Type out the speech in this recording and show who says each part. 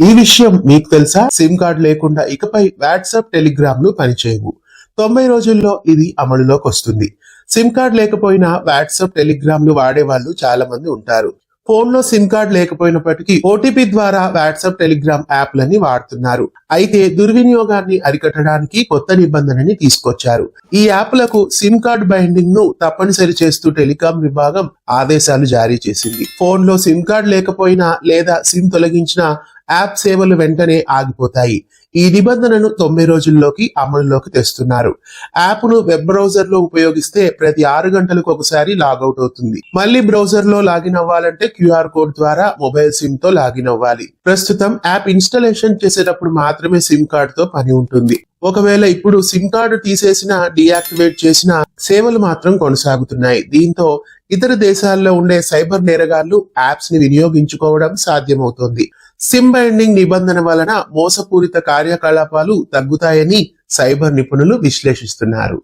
Speaker 1: ఈ విషయం మీకు తెలుసా? సిమ్ కార్డ్ లేకుండా ఇకపై వాట్సాప్ టెలిగ్రామ్లు పనిచేయవు. తొంభై రోజుల్లో ఇది అమలులోకి వస్తుంది. సిమ్ కార్డ్ లేకపోయినా వాట్సాప్ టెలిగ్రామ్లు వాడే వాళ్ళు చాలా మంది ఉంటారు. ఫోన్లో సిమ్ కార్డ్ లేకపోయినప్పటికీ ఓటీపీ ద్వారా వాట్సాప్ టెలిగ్రామ్ యాప్లని వాడుతున్నారు. అయితే దుర్వినియోగాన్ని అరికట్టడానికి కొత్త నిబంధనని తీసుకొచ్చారు. ఈ యాప్లకు సిమ్ కార్డ్ బైండింగ్ను తప్పనిసరి చేస్తూ టెలికాం విభాగం ఆదేశాలు జారీ చేసింది. ఫోన్లో సిమ్ కార్డ్ లేకపోయినా లేదా సిమ్ తొలగించిన యాప్ సేవలు వెంటనే ఆగిపోతాయి. ఈ నిబంధనను తొమ్మిది రోజుల్లోకి అమలులోకి తెస్తున్నారు. యాప్ను వెబ్ బ్రౌజర్లో ఉపయోగిస్తే ప్రతి ఆరు గంటలకు ఒకసారి లాగౌట్ అవుతుంది. మళ్ళీ బ్రౌజర్లో లాగిన్ అవ్వాలంటే క్యూఆర్ కోడ్ ద్వారా మొబైల్ సిమ్తో లాగిన్ అవ్వాలి. ప్రస్తుతం యాప్ ఇన్స్టాలేషన్ చేసేటప్పుడు మాత్రమే సిమ్ కార్డ్తో పని ఉంటుంది. ఒకవేళ ఇప్పుడు సిమ్ కార్డు తీసేసిన డియాక్టివేట్ చేసిన సేవలు మాత్రం కొనసాగుతున్నాయి. దీంతో ఇతర దేశాల్లో ఉండే సైబర్ నేరగాళ్ళు యాప్స్ని వినియోగించుకోవడం సాధ్యమవుతోంది. సిమ్ బైండింగ్ నిబంధన వలన మోసపూరిత కార్యకలాపాలు తగ్గుతాయని సైబర్ నిపుణులు విశ్లేషిస్తున్నారు.